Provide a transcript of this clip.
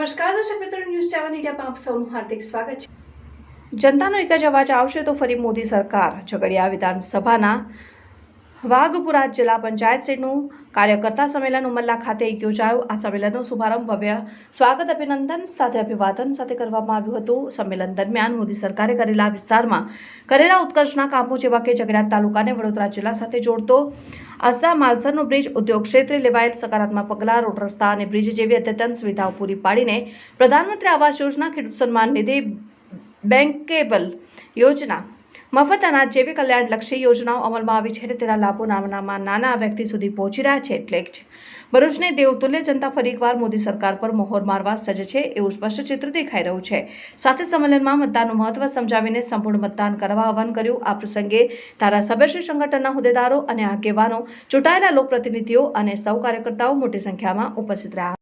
નમસ્કાર, દર્શક મિત્રો, ન્યૂઝ સેવન ઇન્ડિયામાં આપ સૌનું હાર્દિક સ્વાગત છે. જનતાનો એક જ અવાજ આવશે તો ફરી મોદી સરકાર ઝઘડિયા વિધાનસભાના વાઘપુરા જિલ્લા પંચાયત સીટનું કાર્યકર્તા સંમેલન ઉમરલા ખાતે યોજાયું. આ સંમેલનનો શુભારંભ ભવ્ય સ્વાગત, અભિનંદન સાથે અભિવાદન સાથે કરવામાં આવ્યું હતું. સંમેલન દરમિયાન મોદી સરકારે કરેલા વિસ્તારમાં કરેલા ઉત્કર્ષના કામો જેવા કે ઝઘડિયા તાલુકાને વડોદરા જિલ્લા સાથે જોડતો આસા માલસરનો બ્રિજ ઉદ્યોગ ક્ષેત્રે લેવાયેલ સકારાત્મક પગલાં, રોડ રસ્તા અને બ્રિજ જેવી અદ્યતન સુવિધાઓ પૂરી પાડીને પ્રધાનમંત્રી આવાસ યોજના ખેડૂત સન્માન નિધિ બેન્કેબલ યોજના મફત અનાજ જેવી કલ્યાણલક્ષી યોજનાઓ અમલમાં આવી છે અને તેના લાભો નાનામાં નાના વ્યક્તિ સુધી પહોંચી રહ્યા છે એટલે જ. ભરૂચની દેવતુલ્ય જનતા ફરી એકવાર મોદી સરકાર પર મોહર મારવા સજ્જ છે એવું સ્પષ્ટ ચિત્ર દેખાઈ રહ્યું છે. સાથે સંમેલનમાં મતદાનનું મહત્વ સમજાવીને સંપૂર્ણ મતદાન કરવા આહવાન કર્યું. આ પ્રસંગે ધારાસભ્યશ્રી સંગઠનના હોદ્દેદારો અને આગેવાનો, ચૂંટાયેલા લોકપ્રતિનિધિઓ અને સૌ કાર્યકર્તાઓ મોટી સંખ્યામાં ઉપસ્થિત રહ્યા.